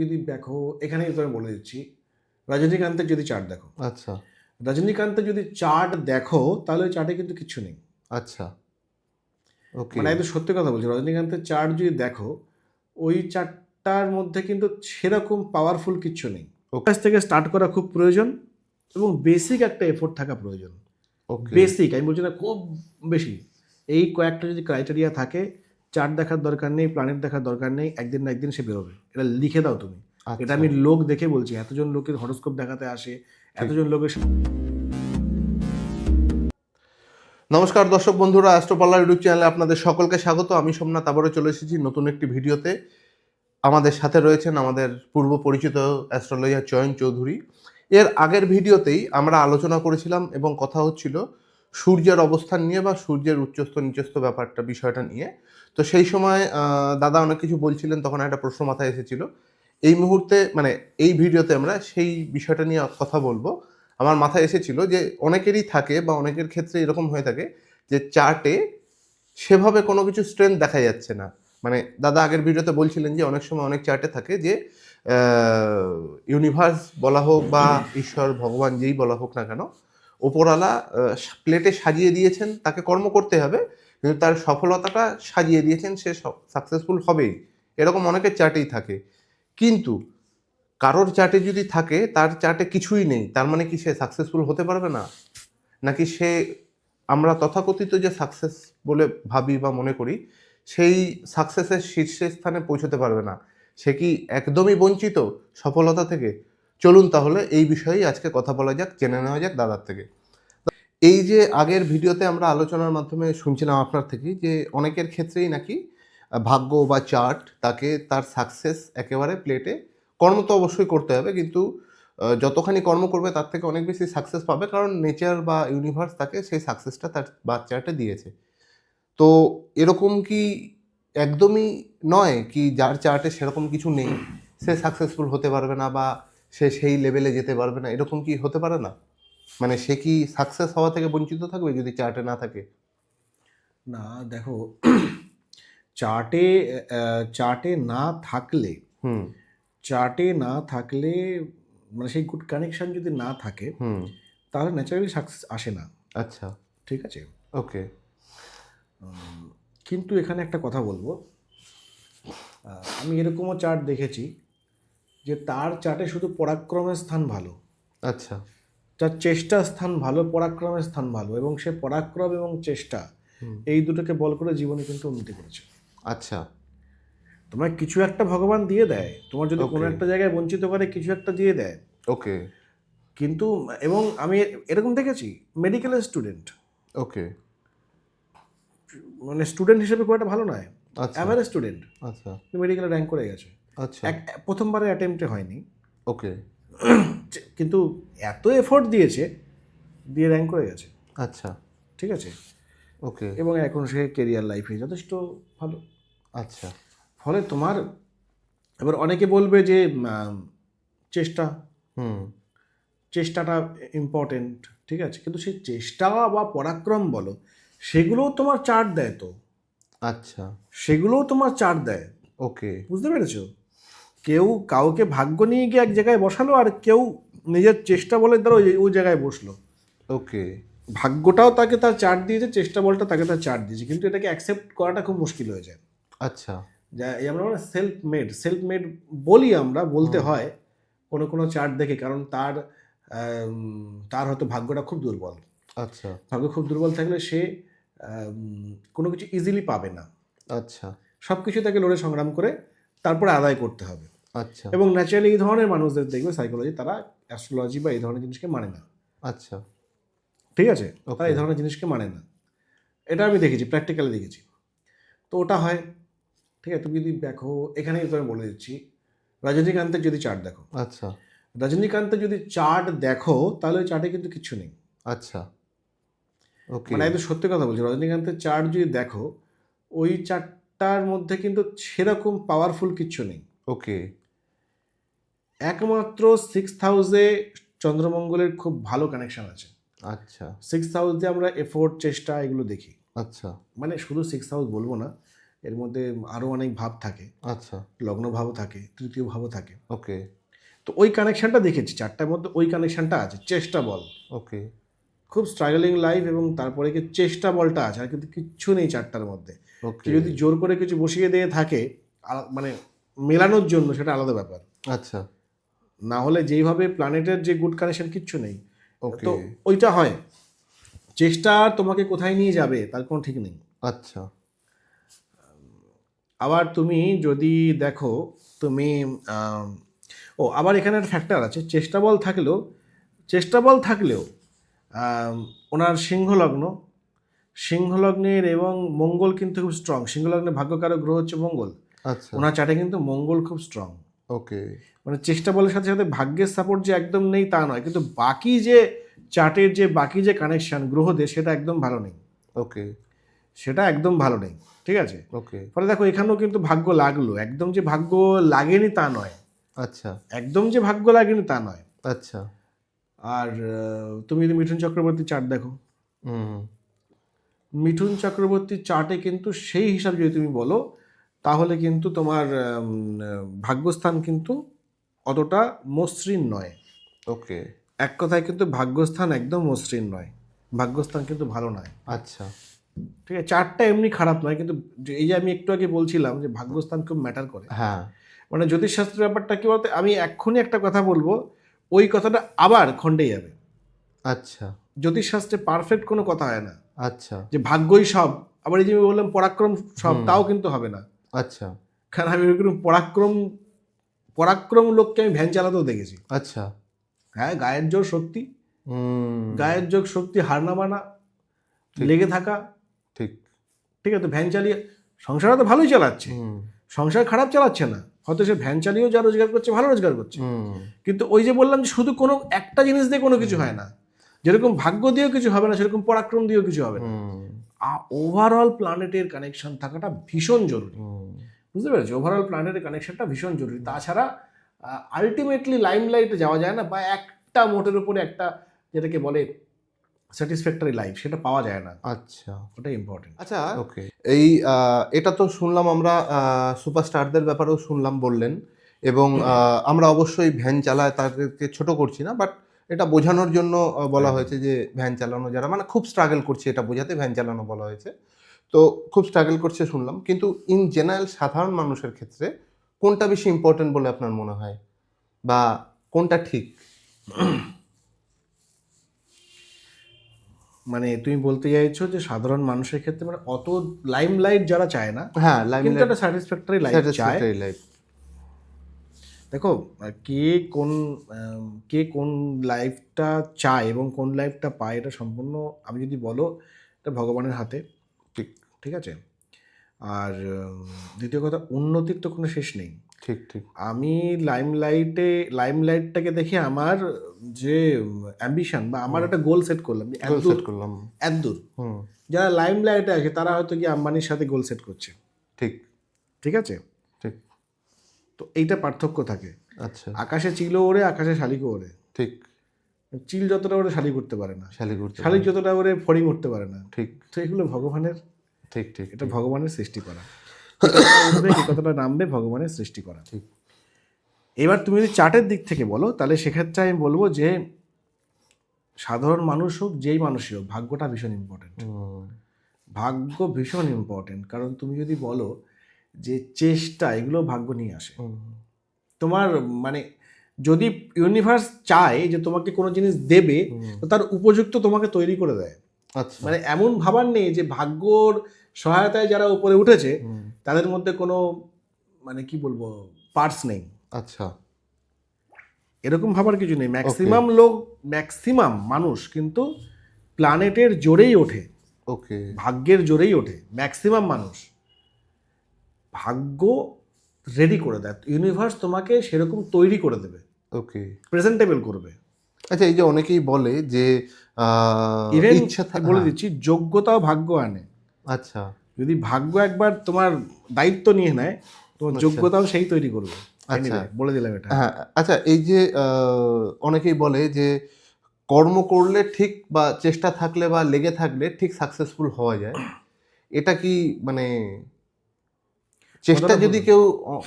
যদি দেখো এখানেই তো আমি বলে দিচ্ছি রজনীকান্তের যদি চার্ট দেখো। আচ্ছা। রজনীকান্তের যদি চার্ট দেখো তাহলে ওই চার্টে কিন্তু কিচ্ছু নেই। আচ্ছা। ওকে। মানে একদম সত্যি কথা বলছি রজনীকান্তের চার্ট যদি দেখো ওই চার্টটার মধ্যে কিন্তু সেরকম পাওয়ারফুল কিচ্ছু নেই. কাছ থেকে স্টার্ট করা খুব প্রয়োজন এবং বেসিক একটা এফোর্ট থাকা প্রয়োজন। ওকে। বেসিক আমি বলছি না খুব বেশি। এই কয়েকটা যদি ক্রাইটেরিয়া থাকে চার্ট দেখার দরকার নেই প্ল্যানেট দেখার দরকার নেই একদিন না একদিন সে বেরোবে। এটা লিখে দাও তুমি। আচ্ছা। এটা আমি লোক দেখে বলছি এতজন লোকের হরস্কোপ দেখাতে আসে এতজন লোকের নমস্কার দর্শক বন্ধুরা অ্যাস্ট্রোপাল্লার ইউটিউব চ্যানেলে আপনাদের সকলকে স্বাগত। আমি সোমনাথ আবারও চলে এসেছি নতুন একটি ভিডিওতে। আমাদের সাথে রয়েছেন আমাদের পূর্ব পরিচিত অ্যাস্ট্রোলজার চয়ন চৌধুরী। এর আগের ভিডিওতেই আমরা আলোচনা করেছিলাম এবং কথা হচ্ছিল সূর্যের অবস্থান নিয়ে বা সূর্যের উচ্চস্থ নিচস্থ ব্যাপারটা, বিষয়টা নিয়ে। তো সেই সময় দাদা অনেক কিছু বলছিলেন, তখন একটা প্রশ্ন মাথায় এসেছিল। এই মুহূর্তে মানে এই ভিডিওতে আমরা সেই বিষয়টা নিয়ে কথা বলব। আমার মাথায় এসেছিল যে অনেকেরই থাকে বা অনেকের ক্ষেত্রে এরকম হয়ে থাকে যে চার্টে সেভাবে কোনো কিছু স্ট্রেংথ দেখা যাচ্ছে না। মানে দাদা আগের ভিডিওতে বলছিলেন যে অনেক সময় অনেক চার্টে থাকে যে ইউনিভার্স বলা হোক বা ঈশ্বর, ভগবান যেই বলা হোক না কেন ওপরওয়ালা প্লেটে সাজিয়ে দিয়েছেন, তাকে কর্ম করতে হবে, কিন্তু তার সফলতাটা সাজিয়ে দিয়েছেন, সে সাকসেসফুল হবেই। এরকম অনেকের চার্টেই থাকে। কিন্তু কারোর চার্টে যদি থাকে, তার চার্টে কিছুই নেই। তার মানে কি সে সাকসেসফুল হতে পারবে না? নাকি সে, আমরা তথাকথিত যে সাকসেস বলে ভাবি বা মনে করি, সেই সাকসেসের শীর্ষস্থানে পৌঁছতে পারবে না। সে কি একদমই বঞ্চিত সফলতা থেকে? চলুন তাহলে এই বিষয়েই আজকে কথা বলা যাক, জেনে নেওয়া যাক দাদার থেকে। এই যে আগের ভিডিওতে আমরা আলোচনার মাধ্যমে শুনছিলাম আপনার থেকে যে অনেকের ক্ষেত্রেই নাকি ভাগ্য বা চার্ট তাকে তার সাকসেস একেবারে প্লেটে কর্ম তো অবশ্যই করতে হবে, কিন্তু যতখানি কর্ম করবে তার থেকে অনেক বেশি সাকসেস পাবে কারণ নেচার বা ইউনিভার্স তাকে সেই সাকসেসটা তার বাচ্চাটা দিয়েছে। তো এরকম কি একদমই নয় কি যার চার্টে সেরকম কিছু নেই, সে সাকসেসফুল হতে পারবে না বা সে সেই লেভেলে যেতে পারবে না। এরকম কি হতে পারে না? মানে সে কি সাকসেস হওয়া থেকে বঞ্চিত থাকবে যদি চার্টে না থাকে? না দেখো চার্টে চার্টে না থাকলে হুম। চার্টে না থাকলে মানে সেই গুড কানেকশন যদি না থাকে হুম। তাহলে ন্যাচারালি সাকসেস আসে না। আচ্ছা। ঠিক আছে? ওকে কিন্তু এখানে একটা কথা বলব। আমি এরকমও চার্ট দেখেছি যে তার চার্টে শুধু পরাক্রমের স্থান ভালো। আচ্ছা। তার চেষ্টার স্থান ভালো পরাক্রমের স্থান ভালো এবং সে পরাক্রম এবং চেষ্টা এই দুটোকে বল করে জীবনে কিন্তু উন্নতি করেছে। আচ্ছা। তোমার কিছু একটা ভগবান দিয়ে দেয় তোমার যদি কোনো একটা জায়গায় বঞ্চিত করে কিছু একটা দিয়ে দেয়। ওকে কিন্তু এবং আমি এরকম দেখেছি মেডিকেলের স্টুডেন্ট ওকে মানে স্টুডেন্ট হিসেবে খুব একটা ভালো নয়। আচ্ছা। অ্যাভারেজ স্টুডেন্ট আচ্ছা। মেডিকেলে র্যাঙ্ক করে গেছে। আচ্ছা। প্রথমবারে অ্যাটেম্পটে হয়নি। ওকে। কিন্তু এত এফোর্ট দিয়েছে দিয়ে র্যাঙ্ক করে গেছে। আচ্ছা। ঠিক আছে? ওকে। এবং এখন সে কেরিয়ার লাইফে যথেষ্ট ভালো। আচ্ছা। ফলে তোমার এবার অনেকে বলবে যে চেষ্টা। হুম। চেষ্টাটা ইম্পর্টেন্ট ঠিক আছে? কিন্তু সেই চেষ্টা বা পরাক্রম বলো সেগুলোও তোমার চার্ট দেয় তো। আচ্ছা। সেগুলোও তোমার চার্ট দেয়। ওকে। বুঝতে পেরেছ? কেউ কাউকে ভাগ্য নিয়ে গিয়ে এক জায়গায় বসালো আর কেউ নিজের চেষ্টা বলে দ্বারা ওই ওই জায়গায় বসল। ওকে। ভাগ্যটাও তাকে তার চার্ট দিয়েছে চেষ্টা বলটা তাকে তার চার্ট দিয়েছে। কিন্তু এটাকে অ্যাকসেপ্ট করাটা খুব মুশকিল হয়ে যায়। আচ্ছা। যা এই আমরা মানে সেলফ মেড সেলফ মেড বলি আমরা বলতে হয় কোনো কোনো চার্ট দেখে কারণ তার তার হয়তো ভাগ্যটা খুব দুর্বল। আচ্ছা। ভাগ্য খুব দুর্বল থাকলে সে কোনো কিছু ইজিলি পাবে না। আচ্ছা। সব কিছু তাকে লড়ে সংগ্রাম করে তারপরে আদায় করতে হবে। আচ্ছা। এবং ন্যাচারালি এই ধরনের মানুষদের দেখবে সাইকোলজি তারা অ্যাস্ট্রোলজি বা এই ধরনের জিনিসকে মানে না। আচ্ছা। ঠিক আছে? তারা এই ধরনের জিনিসকে মানে না। এটা আমি দেখেছি প্র্যাকটিক্যালি দেখেছি। তো ওটা হয় ঠিক আছে? তুমি যদি দেখো এখানেই তো আমি বলে দিচ্ছি রজনীকান্তের যদি চার্ট দেখো। আচ্ছা। রজনীকান্তের যদি চার্ট দেখো তাহলে ওই চার্টে কিন্তু কিছু নেই। আচ্ছা। ওকে মানে একদম সত্যি কথা বলছি রজনীকান্তের চার্ট যদি দেখো ওই চার্টটার মধ্যে কিন্তু সেরকম পাওয়ারফুল কিচ্ছু নেই। ওকে একমাত্র সিক্স হাউসে চন্দ্রমঙ্গলের খুব ভালো কানেকশন আছে। আচ্ছা। সিক্স হাউসে আমরা এফোর্ট চেষ্টা এগুলো দেখি। আচ্ছা। মানে শুধু সিক্স হাউস বলব না এর মধ্যে আরও অনেক ভাব থাকে। আচ্ছা। লগ্ন ভাবও থাকে তৃতীয় ভাবও থাকে। ওকে। তো ওই কানেকশনটা দেখেছি চারটার মধ্যে ওই কানেকশনটা আছে চেষ্টা বল। ওকে। খুব স্ট্রাগলিং লাইফ এবং তারপরে কি চেষ্টা বলটা আছে আর কিন্তু কিচ্ছু নেই চারটার মধ্যে। যদি জোর করে কিছু বসিয়ে দিয়ে থাকে মানে মেলানোর জন্য সেটা আলাদা ব্যাপার। আচ্ছা। না হলে যেইভাবে প্ল্যানেটের যে গুড কানেকশন কিচ্ছু নেই। ওকে তো ওইটা হয়। চেষ্টা তোমাকে কোথায় নিয়ে যাবে তার কোনো ঠিক নেই। আচ্ছা। আবার তুমি যদি দেখো তুমি ও আবার এখানে একটা ফ্যাক্টর আছে। চেষ্টা বল থাকলেও চেষ্টা বল থাকলেও ওনার সিংহলগ্ন সিংহলগ্নের এবং মঙ্গল কিন্তু খুব স্ট্রং সিংহলগ্নের ভাগ্যকারক গ্রহ হচ্ছে মঙ্গল। আচ্ছা। ওনার চাটে কিন্তু মঙ্গল খুব স্ট্রং ওকে। মানে চেষ্টা বলের সাথে সাথে ভাগ্যের সাপোর্ট যে একদম নেই তা নয় কিন্তু বাকি যে চার্টের যে বাকি যে কানেকশন গ্রহদের সেটা একদম ভালো নেই। ওকে। সেটা একদম ভালো নেই ঠিক আছে? ওকে। ফলে দেখো এখানেও কিন্তু ভাগ্য লাগল। একদম যে ভাগ্য লাগেনি তা নয়। আচ্ছা। একদম যে ভাগ্য লাগেনি তা নয়। আচ্ছা। আর তুমি যদি মিঠুন চক্রবর্তী চার্ট দেখো। হুম। মিঠুন চক্রবর্তীর চার্টে কিন্তু সেই হিসাব যদি তুমি বলো তাহলে কিন্তু তোমার ভাগ্যস্থান কিন্তু অতটা মসৃণ নয়। ওকে। এক কথায় কিন্তু ভাগ্যস্থান একদম মসৃণ নয়। ভাগ্যস্থান কিন্তু ভালো নয়। আচ্ছা। ঠিক আছে চারটা এমনি খারাপ নয় কিন্তু যে- এই যে আমি একটু আগে বলছিলাম যে ভাগ্যস্থান খুব ম্যাটার করে। হ্যাঁ। মানে জ্যোতিষশাস্ত্রের ব্যাপারটা কি বলতে? আমি এক্ষুনি একটা কথা বলব ওই কথাটা আবার খণ্ডে যাবে। আচ্ছা। জ্যোতিষশাস্ত্রে পারফেক্ট কোনো কথা হয় না। আচ্ছা। যে ভাগ্যই সব আবার এই যে আমি বললাম পরাক্রম সব তাও কিন্তু হবে না। আচ্ছা। কারণ আমি ওইরকম পরাক্রম পরাক্রম লোককে আমি ভ্যান চালাতেও দেখেছি। আচ্ছা। হ্যাঁ গায়ের জোর শক্তি। গায়ের যোগ শক্তি হার না মানা লেগে থাকা। ঠিক। ঠিক আছে ভ্যান চালিয়ে সংসারটা তো ভালোই চালাচ্ছে। সংসার খারাপ চালাচ্ছে না। হয়তো সে ভ্যান চালিয়েও যা রোজগার করছে ভালো রোজগার করছে। কিন্তু ওই যে বললাম যে শুধু কোনো একটা জিনিস দিয়ে কোনো কিছু হয় না। যেরকম ভাগ্য দিয়েও কিছু হবে না সেরকম পরাক্রম দিয়েও কিছু হবে না। ওভারঅল প্ল্যানেটের কানেকশন থাকাটা ভীষণ জরুরি। বুঝতে পেরেছি? ওভারঅল প্ল্যানেটের কানেকশনটা ভীষণ জরুরি। তাছাড়া আলটিমেটলি লাইমলাইটে যাওয়া যায় না বা একটা মোটের উপরে একটা যেটাকে বলে স্যাটিসফ্যাক্টরি লাইফ সেটা পাওয়া যায় না। আচ্ছা। ওটাই ইম্পর্টেন্ট আচ্ছা ওকে এই এটা তো শুনলাম আমরা সুপারস্টারদের ব্যাপারেও শুনলাম বললেন এবং আমরা অবশ্যই ভ্যান চালায় তাদেরকে ছোট করছি না বাট এটা বোঝানোর জন্য বলা হয়েছে যে ভ্যান চালানো যারা মানে খুব স্ট্রাগল করছে এটা বোঝাতে ভ্যান চালানো বলা হয়েছে। তো খুব স্ট্রাগল করছে শুনলাম। কিন্তু ইন জেনারেল সাধারণ মানুষের ক্ষেত্রে কোনটা বেশি ইম্পর্টেন্ট বলে আপনার মনে হয়? বা কোনটা ঠিক? মানে তুমি বলতে চাইছো যে সাধারণ মানুষের ক্ষেত্রে মানে অত লাইমলাইট যারা চায় না হ্যাঁ কিন্তু একটা স্যাটিসফ্যাক্টরি লাইফ চায়। লাইফ দেখো কে কোন কে কোন লাইফটা চায় এবং কোন লাইফটা পায় এটা সম্পূর্ণ আমি যদি বলো এটা ভগবানের হাতে। ঠিক। ঠিক আছে? আর দ্বিতীয় কথা উন্নতির তো কোনো শেষ নেই। ঠিক ঠিক। আমি লাইমলাইটে লাইমলাইটটাকে দেখে আমার যে অ্যাম্বিশন বা আমার একটা গোল সেট করলাম গোল সেট করলাম। এতদূর যারা লাইমলাইটে আছে তারা হয়তো কি আম্বানির সাথে গোল সেট করছে। ঠিক। ঠিক আছে? তো এইটা পার্থক্য থাকে। আচ্ছা। আকাশে চিলও ওড়ে আকাশে শালিকও ওড়ে। ঠিক। চিল যতটা ওরে শালিক উঠতে পারে না। শালি করতে শালিক যতটা ওরে ফড়িং উঠতে পারে না। ঠিক। তো এগুলো ভগবানের ঠিক ঠিক এটা ভগবানের সৃষ্টি করা। কতটা নামবে ভগবানের সৃষ্টি করা। ঠিক। এবার তুমি যদি চার্টের দিক থেকে বলো তাহলে সেক্ষেত্রে আমি বলব যে সাধারণ মানুষ হোক যেই মানুষই হোক ভাগ্যটা ভীষণ ইম্পর্টেন্ট ভাগ্য ভীষণ ইম্পর্টেন্ট কারণ তুমি যদি বলো যে চেষ্টা এগুলো ভাগ্য নিয়ে আসে। তোমার মানে যদি ইউনিভার্স চায় যে তোমাকে কোনো জিনিস দেবে তো তার উপযুক্ত তোমাকে তৈরি করে দেয়। আচ্ছা। মানে এমন ভাবার নেই যে ভাগ্যর সহায়তায় যারা উপরে উঠেছে তাদের মধ্যে কোনো মানে কি বলব পার্টস নেই। আচ্ছা। এরকম ভাবার কিছু নেই। ম্যাক্সিমাম লোক ম্যাক্সিমাম মানুষ কিন্তু প্ল্যানেটের জোরেই ওঠে। ওকে ভাগ্যের জোরেই ওঠে। ম্যাক্সিমাম মানুষ। ভাগ্য রেডি করে দেয়। ইউনিভার্স তোমাকে সেরকম তৈরি করে দেবে। ওকে প্রেজেন্টেবল করবে। আচ্ছা এই যে অনেকেই বলে যে ইভেন বলে দিচ্ছি যোগ্যতাও ভাগ্য আনে। আচ্ছা। যদি ভাগ্য একবার তোমার দায়িত্ব নিয়ে নেয় তোমার আচ্ছা। যোগ্যতাও সেই তৈরি করবে। আচ্ছা। বলে দিলাম এটা। হ্যাঁ আচ্ছা এই যে অনেকেই বলে যে কর্ম করলে ঠিক বা চেষ্টা থাকলে বা লেগে থাকলে ঠিক সাকসেসফুল হওয়া যায়। এটা কি মানে চেষ্টা যদি কেউ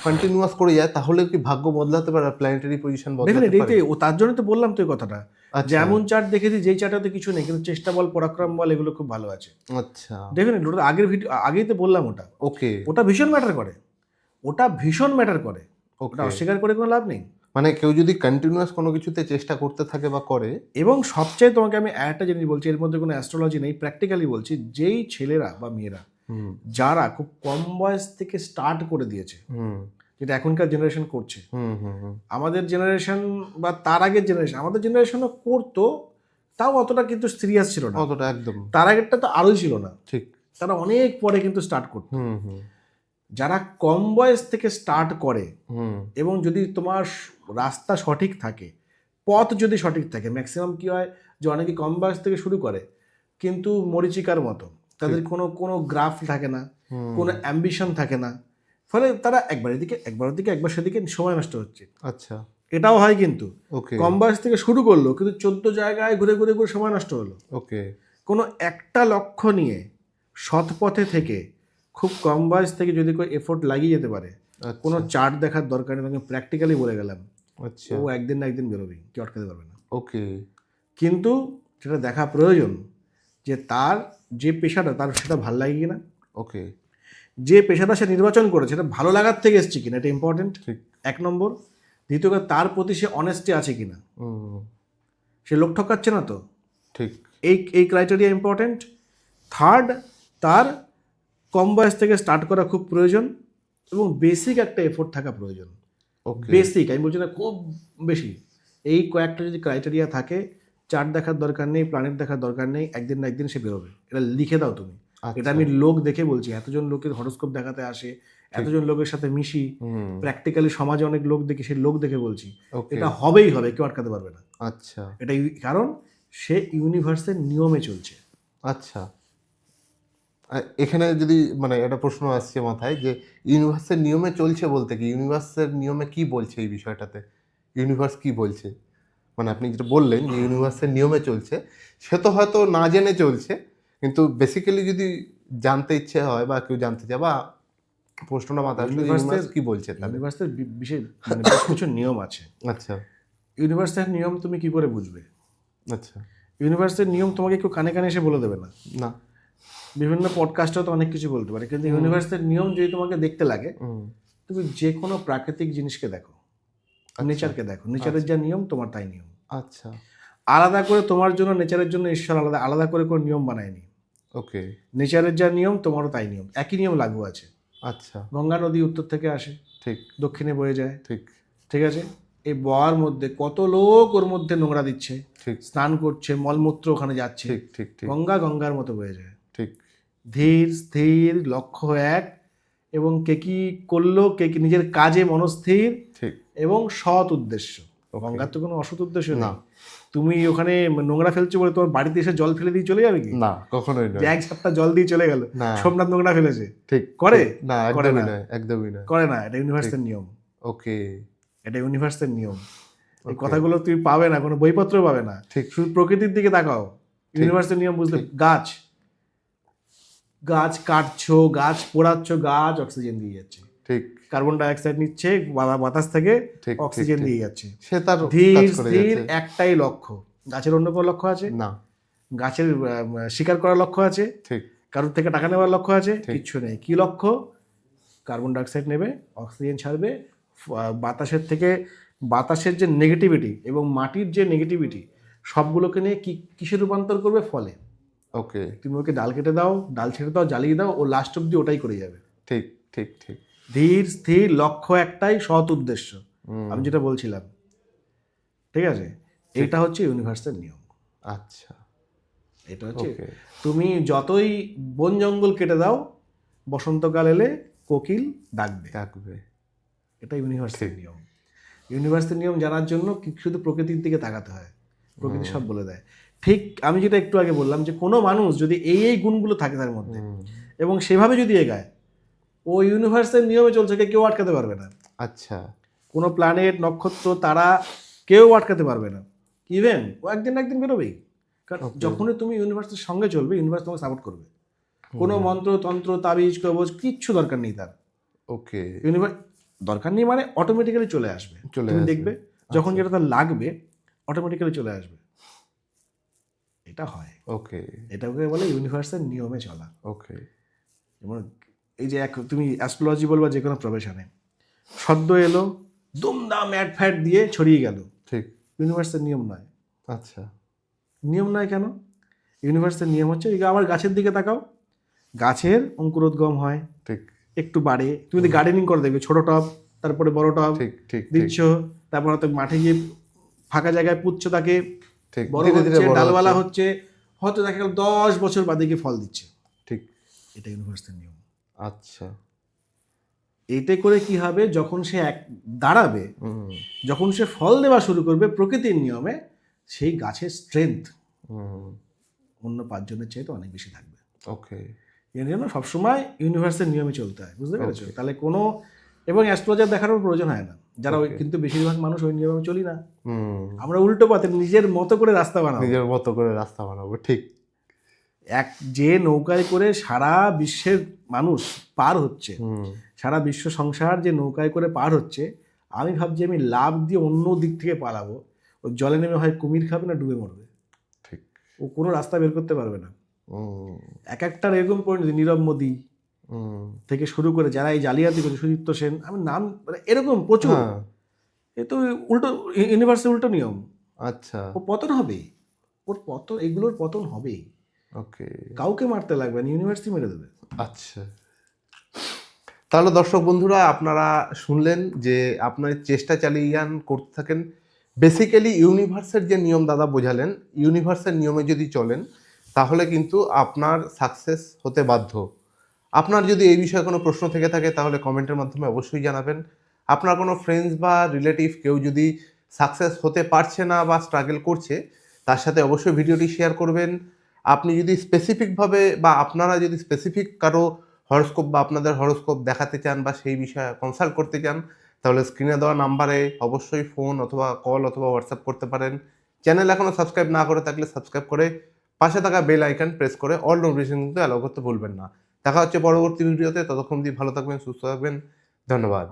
কন্টিনিউয়াস করে যায় তাহলে কি ভাগ্য বদলাতে পারে? প্ল্যানেটারি পজিশন বদলাতে পারে? ও তার জন্য তো বললাম তো এই কথাটা। আচ্ছা। যেমন চার্ট দেখেছি যেই চার্টাতে কিছু নেই কিন্তু চেষ্টা বল পরাক্রম বল এগুলো খুব ভালো আছে। আচ্ছা। ডেফিনেটলি ওটা আগের ভিডিও আগেই তো বললাম ওটা। ওকে। ওটা ভীষণ ম্যাটার করে। ওটা ভীষণ ম্যাটার করে। ওটা অস্বীকার করে কোনো লাভ নেই। মানে কেউ যদি কন্টিনিউয়াস কোনো কিছুতে চেষ্টা করতে থাকে বা করে এবং সবচেয়ে তোমাকে আমি একটা জিনিস বলছি এর মধ্যে কোনো অ্যাস্ট্রোলজি নেই প্র্যাকটিক্যালি বলছি যেই ছেলেরা বা মেয়েরা যারা খুব কম বয়স থেকে স্টার্ট করে দিয়েছে হুম। যেটা এখনকার জেনারেশন করছে। হুম হুম হুম। আমাদের জেনারেশন বা তার আগের জেনারেশন আমাদের জেনারেশনও করতো তাও অতটা কিন্তু সিরিয়াস ছিল না। অতটা একদম। তার আগেরটা তো আরোই ছিল না। ঠিক। তারা অনেক পরে কিন্তু স্টার্ট করতো। যারা কম বয়স থেকে স্টার্ট করে হুম। এবং যদি তোমার রাস্তা সঠিক থাকে পথ যদি সঠিক থাকে ম্যাক্সিমাম কি হয় যে অনেকে কম বয়স থেকে শুরু করে কিন্তু মরিচিকার মতো। তাদের কোনো কোনো গ্রাফ থাকে না কোনো অ্যাম্বিশন থাকে না। ফলে তারা একবার এদিকে একবার ওদিকে একবার সেদিকে সময় নষ্ট হচ্ছে। আচ্ছা। এটাও হয় কিন্তু। ওকে কম বয়স থেকে শুরু করল কিন্তু চোদ্দ জায়গায় ঘুরে ঘুরে ঘুরে সময় নষ্ট হলো। ওকে কোনো একটা লক্ষ্য নিয়ে সৎ পথে থেকে খুব কম বয়স থেকে যদি কেউ এফোর্ট লাগিয়ে যেতে পারে কোনো চার্ট দেখার দরকার নেই তোমাকে প্র্যাকটিক্যালি বলে গেলাম। আচ্ছা। ও একদিন না একদিন বেরোবেই কেউ আটকাতে পারবে না। ওকে কিন্তু সেটা দেখা প্রয়োজন যে তার যে পেশাটা তার সেটা ভালো লাগে কিনা? ওকে। যে পেশাটা সে নির্বাচন করেছে সেটা ভালো লাগার থেকে এসছে কিনা এটা ইম্পর্টেন্ট ঠিক। এক নম্বর। দ্বিতীয় তার প্রতি সে অনেস্টি আছে কিনা? সে লোক ঠকাচ্ছে না তো? ঠিক। এই এই ক্রাইটেরিয়া ইম্পর্টেন্ট থার্ড তার কম বয়স থেকে স্টার্ট করা খুব প্রয়োজন এবং বেসিক একটা এফোর্ট থাকা প্রয়োজন। ওকে। বেসিক আমি বলছি না খুব বেশি। এই কয়েকটা যদি ক্রাইটেরিয়া থাকে চার্ট দেখার দরকার নেই প্ল্যানেট দেখার দরকার নেই একদিন না একদিন সে বেরোবে। এটা লিখে দাও তুমি। আচ্ছা। এটা আমি লোক দেখে বলছি এতজন লোকের হরস্কোপ দেখাতে আসে এতজন লোকের সাথে মিশি প্র্যাকটিক্যালি সমাজে অনেক লোক দেখি সেই লোক দেখে বলছি। এটা হবেই হবে কেউ আটকাতে পারবে না। আচ্ছা। এটা কারণ সে ইউনিভার্সের নিয়মে চলছে। আচ্ছা। এখানে যদি মানে একটা প্রশ্ন আসছে মাথায় যে ইউনিভার্সের নিয়মে চলছে বলতে কি? ইউনিভার্সের নিয়মে কি বলছে এই বিষয়টাতে? ইউনিভার্স কি বলছে? মানে আপনি যেটা বললেন যে ইউনিভার্সের নিয়মে চলছে সে তো হয়তো না জেনে চলছে কিন্তু বেসিক্যালি যদি জানতে ইচ্ছে হয় বা কেউ জানতে চায় বা প্রশ্নটা মাথায় আসলে ইউনিভার্স কি বলছে ইউনিভার্সের বিশেষ মানে কিছু নিয়ম আছে। আচ্ছা। ইউনিভার্সের নিয়ম তুমি কি করে বুঝবে? আচ্ছা। ইউনিভার্সের নিয়ম তোমাকে কেউ কানে কানে এসে বলে দেবে না। না। বিভিন্ন পডকাস্টেও তো অনেক কিছু বলতে পারে কিন্তু ইউনিভার্সের নিয়ম যদি তোমাকে দেখতে লাগে তুমি যে কোনো প্রাকৃতিক জিনিসকে দেখো। নেচারকে দেখো। নেচারের যা নিয়ম তোমার তাই নিয়ম। আচ্ছা। আলাদা করে তোমার জন্য নেচারের জন্য ঈশ্বর আলাদা আলাদা করে কোনো নিয়ম বানায়নি। ওকে। নেচারের যা নিয়ম তোমারও তাই নিয়ম। একই নিয়ম লাগু আছে। আচ্ছা। গঙ্গা নদী উত্তর থেকে আসে। ঠিক। দক্ষিণে বয়ে যায়। ঠিক। ঠিক আছে? এই বয়ার মধ্যে কত লোক ওর মধ্যে নোংরা দিচ্ছে। ঠিক। স্নান করছে মলমূত্র ওখানে যাচ্ছে। ঠিক ঠিক ঠিক। গঙ্গা গঙ্গার মতো বয়ে যায়। ঠিক। ধীর স্থির লক্ষ্য এক এবং কে কি করল কে কি নিজের কাজে মনস্থির এবং সৎ উদ্দেশ্য। গঙ্গার তো কোনো অসৎ উদ্দেশ্য না। না। তুমি ওখানে নোংরা ফেলছো বলে তোমার বাড়িতে এসে জল ফেলে দিয়ে চলে যাবে কি? না কখনোই নয়। এক সাপ্তাহ জল দিয়ে চলে গেল। সোমনাথ নোংরা ফেলেছে। ঠিক। করে? না করে একদমই না। একদমই নয়। করে না এটা ইউনিভার্সের নিয়ম। ওকে। এটা ইউনিভার্সের নিয়ম। এই কথাগুলো তুমি পাবে না কোনো বইপত্র পাবে না। ঠিক। শুধু প্রকৃতির দিকে তাকাও। ইউনিভার্সের নিয়ম বুঝলে গাছ। গাছ কাটছো গাছ পোড়াচ্ছ গাছ অক্সিজেন দিয়ে যাচ্ছে। ঠিক। কার্বন ডাইঅক্সাইড নিচ্ছে বাতাস থেকে অক্সিজেন দিয়ে যাচ্ছে। সে তার ধীর যাচ্ছে। একটাই লক্ষ্য। গাছের অন্য কোনো লক্ষ্য আছে? না। গাছের শিকার করার লক্ষ্য আছে? ঠিক। কারোর থেকে টাকা নেওয়ার লক্ষ্য আছে? কিচ্ছু নেই। কি লক্ষ্য? কার্বন ডাইঅক্সাইড নেবে অক্সিজেন ছাড়বে বাতাসের থেকে বাতাসের যে নেগেটিভিটি এবং মাটির যে নেগেটিভিটি সবগুলোকে নিয়ে কি কিসে রূপান্তর করবে? ফলে। ওকে। তুমি ওকে ডাল কেটে দাও ডাল ছেড়ে দাও জ্বালিয়ে দাও ও লাস্ট অব্দি ওটাই করে যাবে। ঠিক ঠিক ঠিক। ধীর স্থির লক্ষ্য একটাই সৎ উদ্দেশ্য। আমি যেটা বলছিলাম। ঠিক আছে? এটা হচ্ছে ইউনিভার্সের নিয়ম। আচ্ছা। এটা হচ্ছে তুমি যতই বন জঙ্গল কেটে দাও বসন্তকাল এলে কোকিল ডাকবে। ডাকবে। এটা ইউনিভার্সের নিয়ম। ইউনিভার্সের নিয়ম জানার জন্য শুধু প্রকৃতির দিকে তাকাতে হয়? প্রকৃতি সব বলে দেয়। ঠিক আমি যেটা একটু আগে বললাম যে কোনো মানুষ যদি এই এই গুণগুলো থাকে তার মধ্যে এবং সেভাবে যদি এগায় ও ইউনিভার্সের নিয়মে চলছে কে কেউ আটকাতে পারবে না। আচ্ছা। কোনো প্ল্যানেট নক্ষত্র তারা কেউ আটকাতে পারবে না। ইভেন ও একদিন না একদিন বেরোবেই। কারণ যখনই তুমি ইউনিভার্সের সঙ্গে চলবে ইউনিভার্স তোমাকে সাপোর্ট করবে। কোনো মন্ত্র তন্ত্র তাবিজ কবজ কিচ্ছু দরকার নেই তার। ওকে ইউনিভার্স দরকার নেই মানে অটোমেটিক্যালি চলে আসবে। চলে দেখবে যখন আচ্ছা। যেটা তার লাগবে অটোমেটিক্যালি চলে আসবে। এটা হয়। ওকে এটাকে বলে ইউনিভার্সের নিয়মে চলা। ওকে যেমন এই যে এক তুমি অ্যাস্ট্রোলজি বলবা যে কোনো প্রফেশনে সদ্য এলো দুমদাম অ্যাড ফ্যাট দিয়ে ছড়িয়ে গেল। ঠিক। ইউনিভার্সের নিয়ম নয়। আচ্ছা। নিয়ম নয় কেন? ইউনিভার্সের নিয়ম হচ্ছে আবার গাছের দিকে তাকাও। গাছের অঙ্কুরোদ্গম হয়। ঠিক। একটু বাড়ে। তুমি যদি গার্ডেনিং করে দেখবে ছোট টব তারপরে বড় টব ঠিক ঠিক দিচ্ছ তারপর হয়তো মাঠে গিয়ে ফাঁকা জায়গায় পুচ্ছ তাকে। ঠিক বড় হচ্ছে ডালওয়ালা। হচ্ছে। হয়তো দেখা গেল দশ বছর বাদে গিয়ে ফল দিচ্ছে। ঠিক। এটা ইউনিভার্সের নিয়ম। আচ্ছা। এতে করে কি হবে? যখন সে এক দাঁড়াবে যখন সে ফল দেওয়া শুরু করবে প্রকৃতির নিয়মে সেই গাছের স্ট্রেংথ অন্য পাঁচজনের চেয়ে তো অনেক বেশি থাকবে। ওকে। এর জন্য সবসময় ইউনিভার্সের নিয়মে চলতে হয় বুঝতে পেরেছ? তাহলে কোনো এবং অ্যাস্ট্রোলজার দেখানোর প্রয়োজন হয় না। যারা ওই কিন্তু বেশিরভাগ মানুষ ওই নিয়মে চলি না। আমরা উল্টো পথে নিজের মতো করে রাস্তা বানাবো। নিজের মতো করে রাস্তা বানাবো ঠিক। এক যে নৌকায় করে সারা বিশ্বের মানুষ পার হচ্ছে সারা বিশ্ব সংসার যে নৌকায় করে পার হচ্ছে আমি ভাবছি আমি লাভ দিয়ে অন্য দিক থেকে পালাবো। ও জলে নেমে হয় কুমির খাবে না ডুবে মরবে। ঠিক। ও কোনো রাস্তা বের করতে পারবে না। এক একটার এরকম পরিণতি নীরব মোদী থেকে শুরু করে যারা এই জালিয়াতি করছে সুদীপ্ত সেন আমি নাম মানে এরকম প্রচুর। হ্যাঁ। এ তো উল্টো ইউনিভার্সের উল্টো নিয়ম। আচ্ছা। ও পতন হবে ওর পতন এগুলোর পতন হবেই। ওকে কাউকে মারতে লাগবে না ইউনিভার্সিটি মেরে দেবে। আচ্ছা। তাহলে দর্শক বন্ধুরা আপনারা শুনলেন যে আপনার চেষ্টা চালিয়ে যান করতে থাকেন। বেসিক্যালি ইউনিভার্সের যে নিয়ম দাদা বোঝালেন ইউনিভার্সের নিয়মে যদি চলেন তাহলে কিন্তু আপনার সাকসেস হতে বাধ্য। আপনার যদি এই বিষয়ে কোনো প্রশ্ন থেকে থাকে তাহলে কমেন্টের মাধ্যমে অবশ্যই জানাবেন। আপনার কোনো ফ্রেন্ডস বা রিলেটিভ কেউ যদি সাকসেস হতে পারছে না বা স্ট্রাগল করছে তার সাথে অবশ্যই ভিডিওটি শেয়ার করবেন। আপনি যদি স্পেসিফিকভাবে বা আপনারা যদি স্পেসিফিক কারও হরস্কোপ বা আপনাদের হরস্কোপ দেখাতে চান বা সেই বিষয়ে কনসাল্ট করতে চান, তাহলে স্ক্রিনে দেওয়া নাম্বারে অবশ্যই ফোন অথবা কল অথবা হোয়াটসঅ্যাপ করতে পারেন। চ্যানেল এখনও সাবস্ক্রাইব না করে থাকলে সাবস্ক্রাইব করে পাশে থাকা বেল আইকন প্রেস করে অল নোটিফিকেশন কিন্তু অ্যালাউ করতে ভুলবেন না। দেখা হচ্ছে পরবর্তী ভিডিওতে ততক্ষণ দিয়ে ভালো থাকবেন, সুস্থ থাকবেন। ধন্যবাদ।